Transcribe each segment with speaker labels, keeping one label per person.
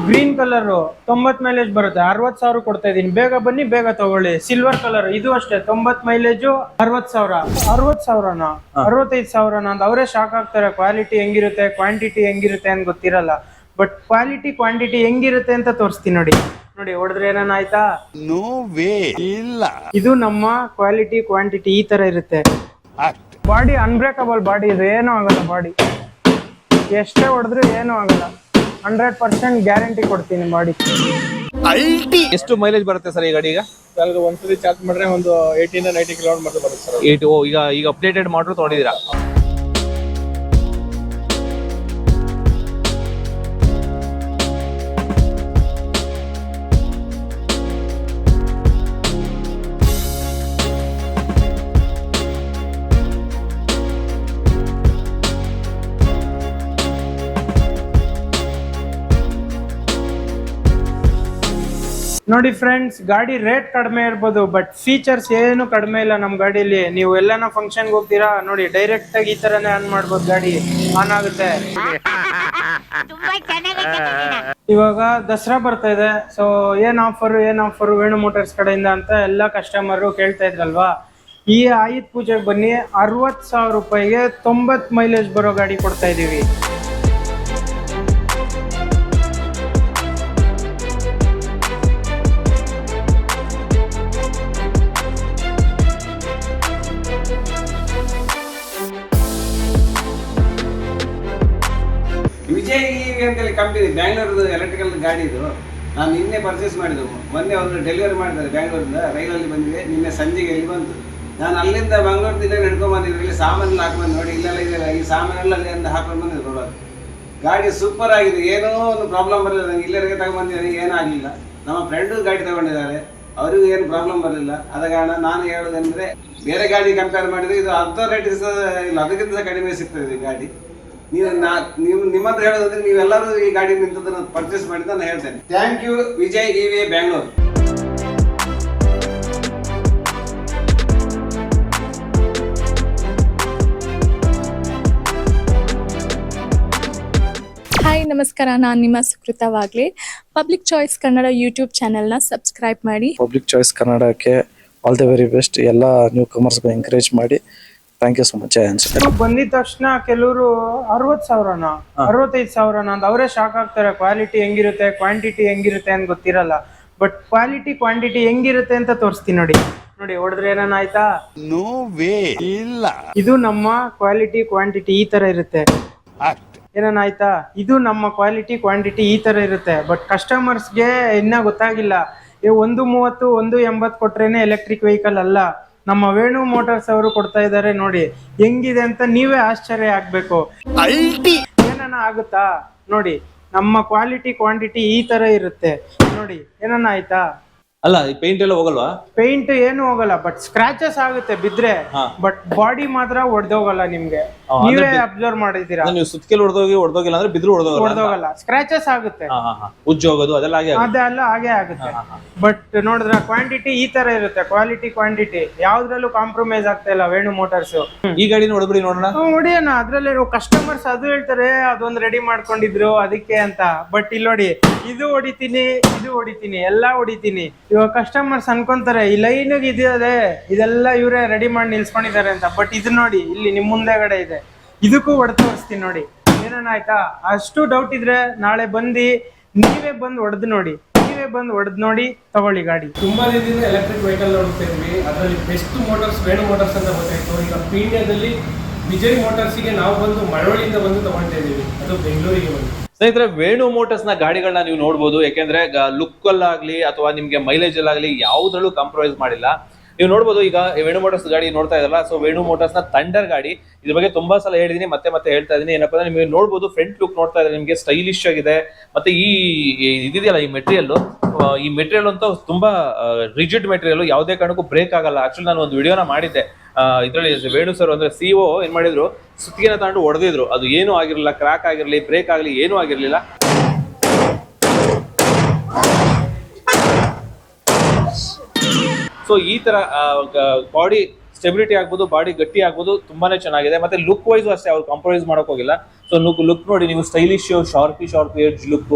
Speaker 1: Green colour ತೊಂಬತ್ mileage ಬರುತ್ತೆ. ಅರವತ್ ಸಾವಿರ ಕೊಡ್ತಾ ಇದೀನಿ ಬೇಗ ಬನ್ನಿ ಬೇಗ ತಗೊಳ್ಳಿ. ಸಿಲ್ವರ್ ಕಲರ್ ಇದು ಅಷ್ಟೇ. ತೊಂಬತ್ ಮೈಲೇಜು ಅರವತ್ ಸಾವಿರ. ಅರವತ್ ಸಾವಿರನ? ಅರವತ್ತೈದು ಸಾವಿರನ ಅಂತ. ಅವರೇ ಶಾಕ್ ಆಗ್ತಾರೆ. ಕ್ವಾಲಿಟಿ ಹೆಂಗಿರುತ್ತೆ ಕ್ವಾಂಟಿಟಿ ಹೆಂಗಿರುತ್ತೆ ಅಂತ ಗೊತ್ತಿರಲ್ಲ. ಬಟ್ ಕ್ವಾಲಿಟಿ ಕ್ವಾಂಟಿಟಿ ಹೆಂಗಿರುತ್ತೆ ಅಂತ ತೋರಿಸ್ತೀನಿ ನೋಡಿ. ನೋಡಿ ಹೊಡೆದ್ರೆ ಏನಾನ ಆಯ್ತಾ?
Speaker 2: ನೋ ವೇ ಇಲ್ಲ.
Speaker 1: ಇದು ನಮ್ಮ ಕ್ವಾಲಿಟಿ ಕ್ವಾಂಟಿಟಿ ಈ ತರ ಇರುತ್ತೆ. ಬಾಡಿ ಅನ್ಬ್ರೇಕಬಲ್ ಬಾಡಿ ಇದು ಏನೂ ಆಗಲ್ಲ ಬಾಡಿ ಎಷ್ಟೇ ಹೊಡೆದ್ರೂ ಏನೂ ಆಗಲ್ಲ. ಹಂಡ್ರೆಡ್ ಪರ್ಸೆಂಟ್ ಗ್ಯಾರಂಟಿ ಕೊಡ್ತೀನಿ ಮಾಡಿ.
Speaker 2: ಅಲ್ಟಿ.
Speaker 3: ಎಷ್ಟು ಮೈಲೇಜ್ ಬರುತ್ತೆ ಸರ್ ಈ ಗಾಡಿ ಈಗ
Speaker 4: ನನಗೆ ಒಂದ್ಸತಿ ಚಾರ್ಜ್ ಮಾಡಿದ್ರೆ ಒಂದು ಏಯ್ಟೀನ್ ನೈಂಟಿ ಕಿಲೋಮೀಟರ್ ಬರುತ್ತೆ ಸರ್
Speaker 3: ಏಟ್ ಓ ಈಗ ಈಗ ಅಪ್ಡೇಟೆಡ್ ಮಾಡ್ರು ತೊಗೊಂಡಿದ್ದೀರಾ?
Speaker 1: ನೋಡಿ ಫ್ರೆಂಡ್ಸ್ ಗಾಡಿ ರೇಟ್ ಕಡಿಮೆ ಇರ್ಬೋದು ಬಟ್ ಫೀಚರ್ಸ್ ಏನು ಕಡಿಮೆ ಇಲ್ಲ ನಮ್ಮ ಗಾಡಿಯಲ್ಲಿ ನೀವು ಎಲ್ಲಾನ ಫಂಕ್ಷನ್ ಹೋಗ್ತೀರಾ? ನೋಡಿ ಡೈರೆಕ್ಟ್ ಆಗಿ ಈ ತರನೇ ಆನ್ ಮಾಡ್ಬೋದು ಗಾಡಿ. ಆನ್ ಆಗುತ್ತೆ. ಇವಾಗ ದಸರಾ ಬರ್ತಾ ಇದೆ. ಸೊ ಏನ್ ಆಫರ್ ಏನ್ ಆಫರ್ ವೇಣು ಮೋಟಾರ್ಸ್ ಕಡೆಯಿಂದ ಅಂತ ಎಲ್ಲ ಕಸ್ಟಮರ್ ಕೇಳ್ತಾ ಇದ್ರಲ್ವಾ? ಈ ಆಯುಧ ಪೂಜೆಗೆ ಬನ್ನಿ. ಅರವತ್ ಸಾವಿರ ರೂಪಾಯಿಗೆ ತೊಂಬತ್ ಮೈಲೇಜ್ ಬರೋ ಗಾಡಿ ಕೊಡ್ತಾ ಇದೀವಿ.
Speaker 5: ವಿಜಯ್ ಅಂತೇಳಿ ಕಂಪನಿ ಬ್ಯಾಂಗ್ಳೂರ್ದು ಎಲೆಕ್ಟ್ರಿಕಲ್ ಗಾಡಿ ಇದು. ನಾನು ನಿನ್ನೆ ಪರ್ಚೇಸ್ ಮಾಡಿದ್ದು. ಮೊನ್ನೆ ಒಂದು ಡೆಲಿವರಿ ಮಾಡಿದ್ದಾರೆ ಬ್ಯಾಂಗ್ಳೂರಿಂದ ರೈಲಲ್ಲಿ ಬಂದಿದೆ. ನಿನ್ನೆ ಸಂಜೆಗೆ ಇಲ್ಲಿ ಬಂತು. ನಾನು ಅಲ್ಲಿಂದ ಬೆಂಗಳೂರಿಂದ ನಡ್ಕೊಂಡ್ ಬಂದಿದ್ದು. ಇಲ್ಲಿ ಸಾಮಾನೆಲ್ಲ ಹಾಕೊಂಡು ನೋಡಿ, ಇಲ್ಲೆಲ್ಲ ಇದೆಯಲ್ಲ ಈ ಸಾಮಾನೆಲ್ಲ ಅಲ್ಲಿಂದ ಹಾಕೊಂಡು ಬಂದಿದ್ದು ನೋಡೋದು ಗಾಡಿ ಸೂಪರ್ ಆಗಿದೆ. ಏನೋ ಒಂದು ಪ್ರಾಬ್ಲಮ್ ಬರಲಿಲ್ಲ. ನನಗೆ ಇಲ್ಲರಿಗೆ ತಗೊಂಡ್ಬಂದಿದ್ದೀನಿ ಏನೂ ಆಗಲಿಲ್ಲ. ನಮ್ಮ ಫ್ರೆಂಡು ಗಾಡಿ ತಗೊಂಡಿದ್ದಾರೆ. ಅವರಿಗೂ ಏನು ಪ್ರಾಬ್ಲಮ್ ಬರಲಿಲ್ಲ. ಆದ ಕಾರಣ ನಾನು ಹೇಳೋದಂದ್ರೆ ಬೇರೆ ಗಾಡಿ ಕಂಪೇರ್ ಮಾಡಿದ್ರೆ ಇದು ಅರ್ಧ ರೇಟ್ ಇಲ್ಲ. ಅದಕ್ಕಿಂತ ಕಡಿಮೆ ಸಿಗ್ತದೆ ಗಾಡಿ. ನೀವು ನಾ ನೀವು ನಿಮ್ಮ ಹತ್ರ ಹೇಳೋದಂದ್ರೆ ನೀವೆಲ್ಲರೂ ಈ ಗಾಡಿ ನಿಂತದನ್ನ ಪರ್ಚೇಸ್ ಮಾಡಿ ನಾನು ಹೇಳ್ತೇನೆ. Thank you Vijay E V Bangalore
Speaker 6: hi ನಮಸ್ಕಾರ ನಾನು ನಿಮ್ಮ Sukrutha Wagle. Public choice Kannada YouTube ಚಾನೆಲ್ನ ಸಬ್ಸ್ಕ್ರೈಬ್ ಮಾಡಿ.
Speaker 7: ಪಬ್ಲಿಕ್ ಚಾಯ್ಸ್ ಕನ್ನಡಕ್ಕೆ ಆಲ್ ದ ವೆರಿ ಬೆಸ್ಟ್ ಎಲ್ಲ ನ್ಯೂ ಕಮರ್ಸ್ಗೂ ಎಂಕರೇಜ್ ಮಾಡಿ. ಥ್ಯಾಂಕ್ ಯು ಸೊ ಮಚ್
Speaker 1: ಬಂದಿದ ತಕ್ಷಣ ಕೆಲವರು ಅರವತ್ ಸಾವಿರನ? ಅರವತ್ತೈದು ಸಾವಿರನ ಅಂತ ಅವರೇ ಶಾಕ್ ಆಗ್ತಾರೆ. ಕ್ವಾಲಿಟಿ ಹೆಂಗಿರುತ್ತೆ ಕ್ವಾಂಟಿಟಿ ಹೆಂಗಿರುತ್ತೆ ಅಂತ ಗೊತ್ತಿರಲ್ಲ. ಬಟ್ ಕ್ವಾಲಿಟಿ ಕ್ವಾಂಟಿಟಿ ಹೆಂಗಿರುತ್ತೆ ಅಂತ ತೋರಿಸ್ತೀನಿ ನೋಡಿ. ನೋಡಿ ಹೊಡೆದ್ರೆ ಏನಾನ ಆಯ್ತಾ?
Speaker 2: ನೋ ವೇ ಇಲ್ಲ.
Speaker 1: ಇದು ನಮ್ಮ ಕ್ವಾಲಿಟಿ ಕ್ವಾಂಟಿಟಿ ಈ ತರ ಇರುತ್ತೆ. ಏನಾನ ಆಯ್ತಾ? ಇದು ನಮ್ಮ ಕ್ವಾಲಿಟಿ ಕ್ವಾಂಟಿಟಿ ಈ ತರ ಇರುತ್ತೆ. ಬಟ್ ಕಸ್ಟಮರ್ಸ್ಗೆ ಇನ್ನ ಗೊತ್ತಾಗಿಲ್ಲ. ಒಂದು ಮೂವತ್ತು ಒಂದು ಎಂಬತ್ತು ಕೊಟ್ರೇನೆ ಎಲೆಕ್ಟ್ರಿಕ್ ವೆಹಿಕಲ್ ಅಲ್ಲ. ನಮ್ಮ ವೇಣು ಮೋಟಾರ್ಸ್ ಅವರು ಕೊಡ್ತಾ ಇದ್ದಾರೆ ನೋಡಿ. ಹೆಂಗಿದೆ ಅಂತ ನೀವೇ ಆಶ್ಚರ್ಯ ಆಗ್ಬೇಕು. ಏನನ ಆಗುತ್ತಾ? ನೋಡಿ ನಮ್ಮ ಕ್ವಾಲಿಟಿ ಕ್ವಾಂಟಿಟಿ ಈ ತರ ಇರುತ್ತೆ. ನೋಡಿ ಏನನ್ನ ಆಯ್ತಾ?
Speaker 3: ಅಲ್ಲ ಈ ಪೇಂಟ್ ಎಲ್ಲ ಹೋಗಲ್ವಾ?
Speaker 1: ಪೇಂಟ್ ಏನು ಹೋಗಲ್ಲ ಬಟ್ ಸ್ಕ್ರಾಚಸ್ ಆಗುತ್ತೆ ಬಿದ್ರೆ
Speaker 3: ಹಾ.
Speaker 1: ಬಟ್ ಬಾಡಿ ಮಾತ್ರ ಒಡ್ದೋಗಲ್ಲ ನಿಮ್ಗೆ.
Speaker 3: ಹಾ, ಅಂದ್ರೆ
Speaker 1: ನೀವೇ
Speaker 3: ಬಿ-
Speaker 1: ಅಬ್ಸರ್ವ್ ಮಾಡಿದೀರಾ
Speaker 3: ಅಂದ್ರೆ ನೀವು ಸುತ್ತಕೆಲ್ ಹೊಡೆದೋಗಿ ಹೊಡೆದೋಗಿಲ್ಲ ಅಂದ್ರೆ ಬಿದ್ರು ಹೊಡೆದೋಗಲ್ಲ
Speaker 1: ಒಡ್ದೋಗಲ್ಲ ಸ್ಕ್ರಾಚಸ್ ಆಗುತ್ತೆ.
Speaker 3: ಹಾ ಹಾ ಹಾ. ಉಜ್ಜು ಹೋಗೋದು ಅದೆಲ್ಲ ಹಾಗೆ ಆಗುತ್ತೆ.
Speaker 1: ಅದೆಲ್ಲ ಹಾಗೆ ಆಗುತ್ತೆ. ಬಟ್ ನೋಡಿದ್ರೆ ಕ್ವಾಂಟಿಟಿ ಈ ತರ ಇರುತ್ತೆ ಕ್ವಾಲಿಟಿ ಕ್ವಾಂಟಿಟಿ ಯಾವ್ದ್ರಲ್ಲೂ ಕಾಂಪ್ರಮೈಸ್ ಆಗ್ತಾ ಇಲ್ಲ ವೇಣು ಮೋಟಾರ್ಸ್
Speaker 3: ಈ ಗಾಡಿನ ಹೊಡೆದ್ಬಿಡಿ ನೋಡೋಣ.
Speaker 1: ಅಣ್ಣ ಅದ್ರಲ್ಲಿ ಕಸ್ಟಮರ್ಸ್ ಅದು ಹೇಳ್ತಾರೆ ಅದೊಂದು ರೆಡಿ ಮಾಡ್ಕೊಂಡಿದ್ರು ಅದಕ್ಕೆ ಅಂತ. ಬಟ್ ಇಲ್ಲಿ ನೋಡಿ ಇದು ಹೊಡಿತೀನಿ ಇದು ಹೊಡಿತೀನಿ ಎಲ್ಲಾ ಹೊಡಿತೀನಿ. ಇವಾಗ ಕಸ್ಟಮರ್ಸ್ ಅನ್ಕೊಂತಾರೆ, ಈ ಲೈನ್ ಇದೆ ಇದೆಲ್ಲ ಇವರೇ ರೆಡಿ ಮಾಡಿ ನಿಲ್ಸ್ಕೊಂಡಿದ್ದಾರೆ ಅಂತ. ಬಟ್ ಇದು ನೋಡಿ, ಇಲ್ಲಿ ನಿಮ್ಮ ಮುಂದೆಗಡೆ ಇದೆ. ಇದಕ್ಕೂ ಹೊಡೆದು ತೋರಿಸ್ತೀನಿ ನೋಡಿ. ಏನೋ ಆಯ್ತಾ? ಅಷ್ಟು ಡೌಟ್ ಇದ್ರೆ ನಾಳೆ ಬಂದು ನೀವೇ ಬಂದು ಹೊಡೆದು ನೋಡಿ. ನೀವೇ ಬಂದು ಹೊಡೆದು ನೋಡಿ, ತಗೊಳ್ಳಿ ಗಾಡಿ.
Speaker 4: ತುಂಬಾ ದಿನದಿಂದ ಎಲೆಕ್ಟ್ರಿಕ್ ವೆಹಿಕಲ್ ನೋಡ್ತಿದ್ವಿ ಅದರಲ್ಲಿ ಬೆಸ್ಟ್ ಮೋಟರ್ಸ್ ವೇಣು ಮೋಟರ್ಸ್ ಅಂತ ಗೊತ್ತಾಯ್ತು ಈಗ ಪೀಣ್ಯದಲ್ಲಿ ವಿಜಯ್ ಮೋಟರ್ಸ್ಗೆ ನಾವು ಬಂದು ಮಳವಳ್ಳಿಯಿಂದ ಬಂದು ತಗೊಳ್ತಾ ಇದ್ದೀವಿ. ಅದು ಬೆಂಗಳೂರಿಗೆ ಬಂದು.
Speaker 3: ಸ್ನೇಹಿತರೆ, ವೇಣು ಮೋಟರ್ಸ್ನ ಗಾಡಿಗಳನ್ನ ನೀವು ನೋಡ್ಬೋದು. ಯಾಕೆಂದ್ರೆ ಲುಕ್ ಅಲ್ಲಾಗ್ಲಿ ಅಥವಾ ನಿಮ್ಗೆ ಮೈಲೇಜ್ ಅಲ್ಲಾಗ್ಲಿ ಯಾವ್ದ್ರಲ್ಲೂ ಕಾಂಪ್ರಮೈಸ್ ಮಾಡಿಲ್ಲ. ನೀವು ನೋಡ್ಬೋದು, ಈಗ ವೇಣು ಮೋಟರ್ಸ್ ಗಾಡಿ ನೋಡ್ತಾ ಇದಲ್ಲ ಸೊ ವೇಣು ಮೋಟರ್ಸ್ನ ಗಾಡಿ, ಇದ್ರ ಬಗ್ಗೆ ತುಂಬಾ ಸಲ ಹೇಳಿದೀನಿ, ಮತ್ತೆ ಮತ್ತೆ ಹೇಳ್ತಾ ಇದೀನಿ ಏನಪ್ಪಾ ಅಂದ್ರೆ ನಿಮಗೆ ನೋಡ್ಬೋದು ಫ್ರಂಟ್ ಲುಕ್ ನೋಡ್ತಾ ಇದ್ರೆ ನಿಮಗೆ ಸ್ಟೈಲಿಶ್ ಆಗಿದೆ. ಮತ್ತೆ ಈ ಇದೆಯಲ್ಲ ಈ ಮೆಟೀರಿಯಲ್ ಈ ಮೆಟೀರಿಯಲ್ ಅಂತ ತುಂಬಾ ರಿಜಿಡ್ ಮೆಟೀರಿಯಲ್ ಯಾವುದೇ ಕಾರಣಕ್ಕೂ ಬ್ರೇಕ್ ಆಗಲ್ಲ. ಆಕ್ಚುಲಿ ನಾನು ಒಂದು ವಿಡಿಯೋನ ಮಾಡಿದ್ದೆ. ಇದರಲ್ಲಿ ವೇಣು ಸರ್ ಅಂದ್ರೆ ಸಿಒ ಏನ್ ಮಾಡಿದ್ರು? ಸುತ್ತಿಗೆನ ತಗೊಂಡು ಹೊಡೆದಿದ್ರು ಅದು ಏನೂ ಆಗಿರಲಿಲ್ಲ ಕ್ರಾಕ್ ಆಗಿರಲಿ ಬ್ರೇಕ್ ಆಗಲಿ, ಏನೂ ಆಗಿರಲಿಲ್ಲ. ಸೊ ಈ ತರ ಬಾಡಿ ಸ್ಟೆಬಿಲಿಟಿ ಆಗ್ಬೋದು ಬಾಡಿ ಗಟ್ಟಿ ಆಗ್ಬೋದು, ತುಂಬಾನೇ ಚೆನ್ನಾಗಿದೆ. ಮತ್ತೆ ಲುಕ್ ವೈಸ್ ಅಷ್ಟೇ, ಅವ್ರು ಕಾಂಪ್ರಮೈಸ್ ಮಾಡೋಕೆ ಹೋಗಿಲ್ಲ. ಸೊ ಲುಕ್ ಲುಕ್ ನೋಡಿ, ನೀವು ಸ್ಟೈಲಿಶ್ ಶಾರ್ಪಿ ಶಾರ್ಪ್ ಏಡ್ಜ್ ಲುಕ್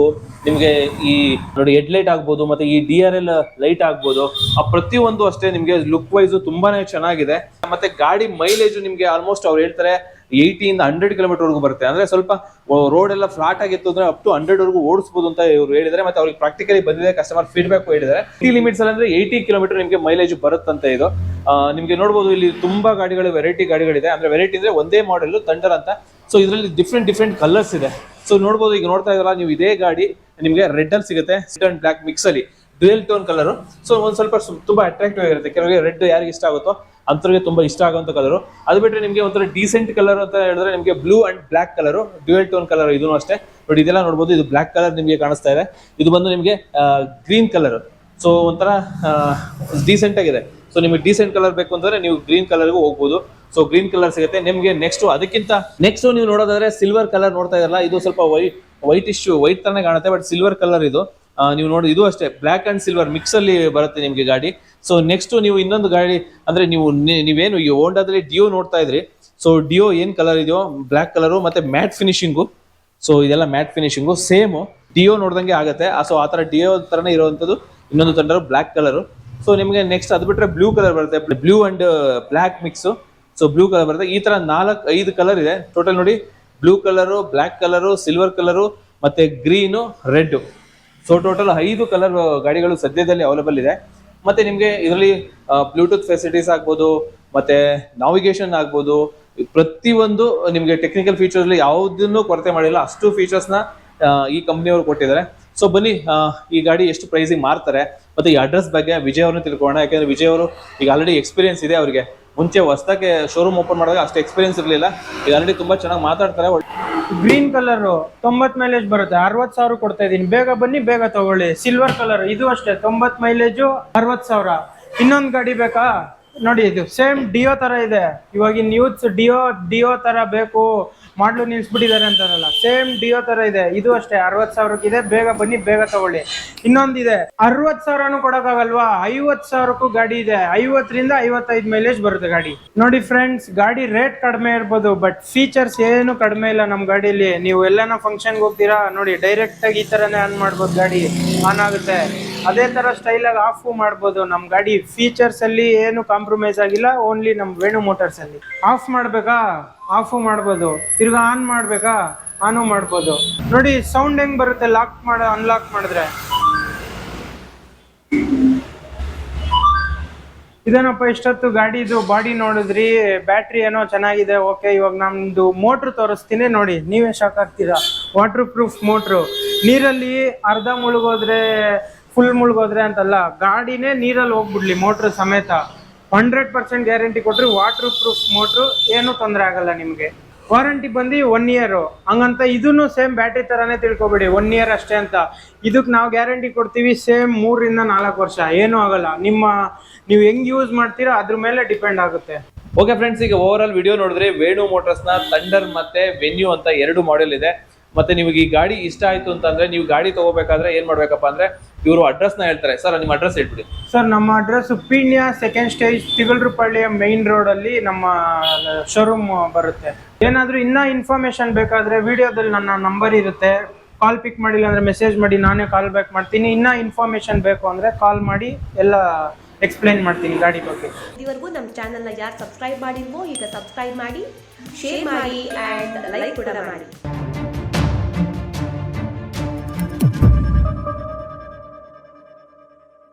Speaker 3: ನಿಮಗೆ ಈ ನೋಡಿ ಹೆಡ್ ಲೈಟ್ ಆಗ್ಬೋದು, ಮತ್ತೆ ಈ ಡಿ ಆರ್ ಎಲ್ ಲೈಟ್ ಆಗ್ಬೋದು, ಆ ಪ್ರತಿಯೊಂದು ಅಷ್ಟೇ ನಿಮಗೆ ಲುಕ್ ವೈಸ್ ತುಂಬಾನೇ ಚೆನ್ನಾಗಿದೆ. ಮತ್ತೆ ಗಾಡಿ ಮೈಲೇಜ್ ನಿಮಗೆ ಆಲ್ಮೋಸ್ಟ್ ಅವ್ರು ಹೇಳ್ತಾರೆ ಏಯ್ಟಿಯಿಂದ ಹಂಡ್ರೆಡ್ ಕಿಲೋಮೀಟರ್ ವರೆಗೂ ಬರುತ್ತೆ. ಅಂದ್ರೆ ಸ್ವಲ್ಪ ರೋಡ್ ಎಲ್ಲ ಫ್ಲಾಟ್ ಆಗಿತ್ತು ಅಂದ್ರೆ ಅಪ್ ಟು ಹಂಡ್ರೆಡ್ ವರೆಗೂ ಓಡಿಸಬಹುದು ಅಂತ ಇವರು ಹೇಳಿದ್ದಾರೆ. ಮತ್ತೆ ಅವ್ರಿಗೆ ಪ್ರಾಕ್ಟಿಕಲಿ ಬಂದಿದೆ ಕಸ್ಟಮರ್ ಫೀಡ್ಬ್ಯಾಕ್ ಹೇಳಿದ್ದಾರೆ. ಟಿ ಲಿಮಿಟ್ಸ್ ಅಂದ್ರೆ ಏಯ್ಟಿ ಕಿಲೋಮೀಟರ್ ನಿಮಗೆ ಮೈಲೇಜ್ ಬರುತ್ತಂತೆ ಇದು. ನಿಮಗೆ ನೋಡ್ಬೋದು ಇಲ್ಲಿ ತುಂಬಾ ಗಾಡಿಗಳು ವೆರೈಟಿ ಗಾಡಿಗಳಿದೆ. ಅಂದ್ರೆ ವೆರೈಟಿ ಅಂದ್ರೆ ಒಂದೇ ಮಾಡೆಲ್ ತಂಡರ್ ಅಂತ. ಸೊ ಇದರಲ್ಲಿ ಡಿಫ್ರೆಂಟ್ ಡಿಫ್ರೆಂಟ್ ಕಲರ್ಸ್ ಇದೆ. ಸೊ ನೋಡ್ಬೋದು, ಈಗ ನೋಡ್ತಾ ಇದ್ರಲ್ಲ ನೀವು ಇದೇ ಗಾಡಿ ನಿಮಗೆ ರೆಡ್ ಅಲ್ಲಿ ಸಿಗುತ್ತೆ ಅಂಡ್ ಬ್ಲಾಕ್ ಮಿಕ್ಸ್ ಅಲ್ಲಿ. ಡ್ರಿಲ್ ಟೋನ್ ಕಲರ್ ಸೊ ಒಂದ್ ಸ್ವಲ್ಪ ತುಂಬಾ ಅಟ್ರಾಕ್ಟಿವ್ ಆಗಿರುತ್ತೆ. ಕೆಲವರಿಗೆ ರೆಡ್ ಯಾರಿಗೆ ಇಷ್ಟ ಆಗುತ್ತೋ ಅಂಥವ್ರಿಗೆ ತುಂಬಾ ಇಷ್ಟ ಆಗುವಂತ ಕಲರು ಅದು ಬಿಟ್ಟರೆ ನಿಮಗೆ ಒಂಥರ ಡೀಸೆಂಟ್ ಕಲರ್ ಅಂತ ಹೇಳಿದ್ರೆ ನಿಮಗೆ blue and black colour dual tone colour ಇದೂ ಅಷ್ಟೇ. ಬಟ್ ಇದೆಲ್ಲ ನೋಡ್ಬೋದು, ಇದು ಬ್ಲಾಕ್ ಕಲರ್ ನಿಮಗೆ ಕಾಣಿಸ್ತಾ ಇದೆ. ಇದು ಬಂದು ನಿಮಗೆ ಗ್ರೀನ್ ಕಲರ್ ಸೊ ಒಂಥರ ಡೀಸೆಂಟ್ ಆಗಿದೆ. ಸೊ ನಿಮಗೆ ಡೀಸೆಂಟ್ ಕಲರ್ ಬೇಕು ಅಂತಂದ್ರೆ ನೀವು ಗ್ರೀನ್ ಕಲರ್ಗೂ ಹೋಗ್ಬೋದು. ಸೊ ಗ್ರೀನ್ ಕಲರ್ ಸಿಗುತ್ತೆ. ನಿಮಗೆ ನೆಕ್ಸ್ಟ್ ಅದಕ್ಕಿಂತ ನೆಕ್ಸ್ಟ್ ನೀವು ನೋಡೋದಾದ್ರೆ ಸಿಲ್ವರ್ ಕಲರ್ ನೋಡ್ತಾ ಇರಲ್ಲ ಇದು ಸ್ವಲ್ಪ ವೈಟ್ ವೈಟ್ ಇಶ್ಯೂ ವೈಟ್ ತರನೇ ಕಾಣುತ್ತೆ ಬಟ್ ಸಿಲ್ವರ್ ಕಲರ್ ಇದು. ನೀವು ನೋಡಿ, ಇದು ಅಷ್ಟೇ. ಬ್ಲ್ಯಾಕ್ ಅಂಡ್ ಸಿಲ್ವರ್ ಮಿಕ್ಸ್ ಅಲ್ಲಿ ಬರುತ್ತೆ ನಿಮಗೆ ಗಾಡಿ. ಸೊ ನೆಕ್ಸ್ಟ್ ನೀವು ಇನ್ನೊಂದು ಗಾಡಿ, ಅಂದ್ರೆ ನೀವು ನೀವೇನು, ಈ ಹೋಂಡಾದಲ್ಲಿ ಡಿಯೋ ನೋಡ್ತಾ ಇದ್ರಿ. ಸೊ ಡಿಯೋ ಏನ್ ಕಲರ್ ಇದೆಯೋ ಬ್ಲ್ಯಾಕ್ ಕಲರು ಮತ್ತೆ ಮ್ಯಾಟ್ ಫಿನಿಶಿಂಗು ಸೊ ಇದೆಲ್ಲ ಮ್ಯಾಟ್ ಫಿನಿಶಿಂಗು ಸೇಮ್ ಡಿಯೋ ನೋಡ್ದಂಗೆ ಆಗುತ್ತೆ. ಸೊ ಆ ತರ ಡಿಯೋ ತರನೇ ಇರುವಂತದ್ದು ಇನ್ನೊಂದು ತಂಡರು ಬ್ಲ್ಯಾಕ್ ಕಲರು ಸೊ ನಿಮಗೆ ನೆಕ್ಸ್ಟ್ ಅದು ಬಿಟ್ಟರೆ ಬ್ಲೂ ಕಲರ್ ಬರುತ್ತೆ. Blue and black mix so blue colour ಬರುತ್ತೆ. ಈ ತರ ನಾಲ್ಕು, ಐದು ಕಲರ್ ಇದೆ. ಟೋಟಲ್ ನೋಡಿ blue colour black colour silver colour ಮತ್ತೆ ಗ್ರೀನು ರೆಡ್ ಸೊ ಟೋಟಲ್ ಐದು ಕಲರ್ ಗಾಡಿಗಳು ಸದ್ಯದಲ್ಲಿ ಅವೈಲೇಬಲ್ ಇದೆ. ಮತ್ತೆ ನಿಮಗೆ ಇದರಲ್ಲಿ ಬ್ಲೂಟೂತ್ ಫೆಸಿಲಿಟೀಸ್ ಆಗ್ಬೋದು, ಮತ್ತೆ ನಾವಿಗೇಷನ್ ಆಗ್ಬೋದು, ಪ್ರತಿಯೊಂದು ನಿಮಗೆ ಟೆಕ್ನಿಕಲ್ ಫೀಚರ್ಸ್ ಯಾವುದನ್ನು ಕೊರತೆ ಮಾಡಿಲ್ಲ. ಅಷ್ಟು ಫೀಚರ್ಸ್ನ ಈ ಕಂಪ್ನಿಯವರು ಕೊಟ್ಟಿದ್ದಾರೆ. ಸೊ ಬನ್ನಿ ಈ ಗಾಡಿ ಎಷ್ಟು ಪ್ರೈಸಿಗೆ ಮಾರ್ತಾರೆ. ಮತ್ತೆ ಈ ಅಡ್ರೆಸ್ ಬಗ್ಗೆ ವಿಜಯ್ ಅವ್ರನ್ನ ತಿಳ್ಕೊಳ್ಳೋಣ. ಯಾಕಂದ್ರೆ ವಿಜಯ್ ಅವರು ಈಗ ಆಲ್ರೆಡಿ ಎಕ್ಸ್ಪೀರಿಯನ್ಸ್ ಇದೆ ಅವರಿಗೆ. ಮುಂಚೆ ಹೊಸದಾಗೆ ಶೋರೂಮ್ ಓಪನ್ ಮಾಡಿದಾಗ ಅಷ್ಟು ಎಕ್ಸ್ಪೀರಿಯನ್ಸ್ ಇರಲಿಲ್ಲ. ಈಗ ಆಲ್ರೆಡಿ ತುಂಬಾ ಚೆನ್ನಾಗಿ ಮಾತಾಡ್ತಾರೆ.
Speaker 1: ಗ್ರೀನ್ ಕಲರ್, ತೊಂಬತ್ ಮೈಲೇಜ್ ಬರುತ್ತೆ. ಅರವತ್ ಸಾವಿರ ಕೊಡ್ತಾ ಇದೀನಿ ಬೇಗ ಬನ್ನಿ, ಬೇಗ ತಗೊಳ್ಳಿ. ಸಿಲ್ವರ್ ಕಲರ್ ಇದು ಅಷ್ಟೇ. ತೊಂಬತ್ ಮೈಲೇಜು ಅರವತ್ ಸಾವಿರ. ಇನ್ನೊಂದು ಗಾಡಿ ಬೇಕಾ? ನೋಡಿ, ಇದು ಸೇಮ್ ಡಿಯೋ ತರ ಇದೆ. ಇವಾಗಿನ ಯೂತ್ಸ್ ಡಿಯೋ ಡಿಯೋ ತರ ಬೇಕು. ಮಾಡ್ಲು ನಿಲ್ಸ್ಬಿಟ್ಟಿದ್ದಾರೆ ಅಂತಾರಲ್ಲ. ಸೇಮ್ ಡಿಯೋ ತರ ಇದೆ. ಇದು ಅಷ್ಟೇ. ಅರವತ್ ಸಾವಿರಕ್ಕಿದೆ ಬೇಗ ಬನ್ನಿ, ಬೇಗ ತಗೊಳ್ಳಿ. ಇನ್ನೊಂದಿದೆ. ಅರವತ್ ಸಾವಿರನು ಕೊಡಕ್ಕಾಗಲ್ವಾ? ಐವತ್ ಸಾವಿರಕ್ಕೂ ಗಾಡಿ ಇದೆ. ಐವತ್ತರಿಂದ ಐವತ್ತೈದು ಮೈಲೇಜ್ ಬರುತ್ತೆ ಗಾಡಿ. ನೋಡಿ ಫ್ರೆಂಡ್ಸ್ ಗಾಡಿ ರೇಟ್ ಕಡಿಮೆ ಇರ್ಬೋದು ಬಟ್ ಫೀಚರ್ಸ್ ಏನು ಕಡಿಮೆ ಇಲ್ಲ ನಮ್ಮ ಗಾಡಿಯಲ್ಲಿ ನೀವು ಎಲ್ಲಾನ ಫಂಕ್ಷನ್ಗೆ ಹೋಗ್ತೀರಾ? ನೋಡಿ ಡೈರೆಕ್ಟ್ ಆಗಿ ಈ ತರನೇ ಆನ್ ಮಾಡ್ಬೋದು ಗಾಡಿ. ಆನ್ ಆಗುತ್ತೆ. ಅದೇ ತರ ಸ್ಟೈಲ್ ಆಗಿ ಆಫ್ ಮಾಡ್ಬೋದು. ನಮ್ಮ ಗಾಡಿ ಫೀಚರ್ಸ್ ಅಲ್ಲಿ ಏನು ಕಾಂಪ್ರಮೈಸ್ ಆಗಿಲ್ಲ ಓನ್ಲಿ ನಮ್ಮ ವೇಣು ಮೋಟರ್ಸ್ ಅಲ್ಲಿ. ಆಫ್ ಮಾಡ್ಬೇಕಾ? ಆಫು ಮಾಡ್ಬೋದು. ತಿರ್ಗಾ ಆನ್ ಮಾಡ್ಬೇಕಾ? ಆನು ಮಾಡ್ಬೋದು. ನೋಡಿ ಸೌಂಡ್ ಹೆಂಗ್ ಬರುತ್ತೆ? ಲಾಕ್ ಮಾಡ ಅನ್ಲಾಕ್ ಮಾಡಿದ್ರೆ. ಇದೇನಪ್ಪ, ಇಷ್ಟೊತ್ತು ಗಾಡಿದು ಬಾಡಿ ನೋಡಿದ್ರಿ ಬ್ಯಾಟ್ರಿ ಏನೋ ಚೆನ್ನಾಗಿದೆ ಓಕೆ ಇವಾಗ ನಮ್ದು ಮೋಟ್ರ್ ತೋರಿಸ್ತೀನಿ. ನೋಡಿ, ನೀವೇ ಶಾಕ್ ಆಗ್ತೀರಾ? ವಾಟರ್ ಪ್ರೂಫ್ ಮೋಟ್ರು ನೀರಲ್ಲಿ ಅರ್ಧ ಮುಳುಗೋದ್ರೆ ಫುಲ್ ಮುಳುಗೋದ್ರೆ ಅಂತಲ್ಲ, ಗಾಡಿನೇ ನೀರಲ್ಲಿ ಹೋಗ್ಬಿಡ್ಲಿ ಮೋಟ್ರ್ ಸಮೇತ. ಹಂಡ್ರೆಡ್ ಪರ್ಸೆಂಟ್ ಗ್ಯಾರಂಟಿ ಕೊಟ್ಟರೆ ವಾಟರ್ ಪ್ರೂಫ್ ಮೋಟ್ರು ಏನೂ ತೊಂದರೆ ಆಗಲ್ಲ ನಿಮಗೆ. ವಾರಂಟಿ ಬಂದು ಒನ್ ಇಯರು ಹಂಗಂತ ಇದನ್ನು ಸೇಮ್ ಬ್ಯಾಟ್ರಿ ಥರನೇ ತಿಳ್ಕೊಬೇಡಿ ಒನ್ ಇಯರ್ ಅಷ್ಟೇ ಅಂತ. ಇದಕ್ಕೆ ನಾವು ಗ್ಯಾರಂಟಿ ಕೊಡ್ತೀವಿ ಸೇಮ್ ಮೂರರಿಂದ ನಾಲ್ಕು ವರ್ಷ. ಏನೂ ಆಗಲ್ಲ. ನಿಮ್ಮ, ನೀವು ಹೆಂಗೆ ಯೂಸ್ ಮಾಡ್ತೀರೋ ಅದ್ರ ಮೇಲೆ ಡಿಪೆಂಡ್ ಆಗುತ್ತೆ.
Speaker 3: ಓಕೆ ಫ್ರೆಂಡ್ಸ್ ಈಗ ಓವರ್ ಆಲ್ ವಿಡಿಯೋ ನೋಡಿದ್ರೆ ವೇಣು ಮೋಟರ್ಸ್ನ ಥಂಡರ್ ಮತ್ತೆ ವೆನ್ಯೂ ಅಂತ ಎರಡು ಮಾಡೆಲ್ ಇದೆ. ಮತ್ತೆ ನಿಮಗೆ ಈ ಗಾಡಿ ಇಷ್ಟ ಆಯ್ತು ಅಂತಂದ್ರೆ ನೀವು ಗಾಡಿ ತಗೋಬೇಕಾದ್ರೆ ಏನ್ ಮಾಡ್ಬೇಕಪ್ಪ ಅಂದ್ರೆ ಇವರು ಅಡ್ರೆಸ್ನ ಹೇಳ್ತಾರೆ. ಸರ್ ನಿಮ್ಮ ಅಡ್ರೆಸ್ ಹೇಳ್ಬಿಡಿ.
Speaker 1: ಸರ್ ನಮ್ಮ ಅಡ್ರೆಸ್ ಪೀಣ್ಯ ಸೆಕೆಂಡ್ ಸ್ಟೇಜ್ ತಿಗಲ್ರುಪಳ್ಳಿಯ ಮೈನ್ ರೋಡಲ್ಲಿ ನಮ್ಮ ಶೋರೂಮ್ ಬರುತ್ತೆ. ಏನಾದರೂ ಇನ್ನೂ ಇನ್ಫಾರ್ಮೇಷನ್ ಬೇಕಾದರೆ ವಿಡಿಯೋದಲ್ಲಿ ನನ್ನ ನಂಬರ್ ಇರುತ್ತೆ. ಕಾಲ್ ಪಿಕ್ ಮಾಡಿಲ್ಲ ಅಂದ್ರೆ ಮೆಸೇಜ್ ಮಾಡಿ ನಾನೇ ಕಾಲ್ ಬ್ಯಾಕ್ ಮಾಡ್ತೀನಿ. ಇನ್ನೂ ಇನ್ಫಾರ್ಮೇಷನ್ ಬೇಕು ಅಂದರೆ ಕಾಲ್ ಮಾಡಿ ಎಲ್ಲ ಎಕ್ಸ್ಪ್ಲೈನ್ ಮಾಡ್ತೀನಿ ಗಾಡಿ ಬಗ್ಗೆ.
Speaker 8: ಇದುವರೆಗೂ ನಮ್ಮ ಚಾನೆಲ್ನ ಯಾರು ಸಬ್ಸ್ಕ್ರೈಬ್ ಮಾಡಿಲ್ವೋ ಈಗ ಸಬ್ಸ್ಕ್ರೈಬ್ ಮಾಡಿ ಶೇರ್ ಮಾಡಿ ಆ್ಯಂಡ್ ಲೈಕ್ ಕೂಡ ಮಾಡಿ.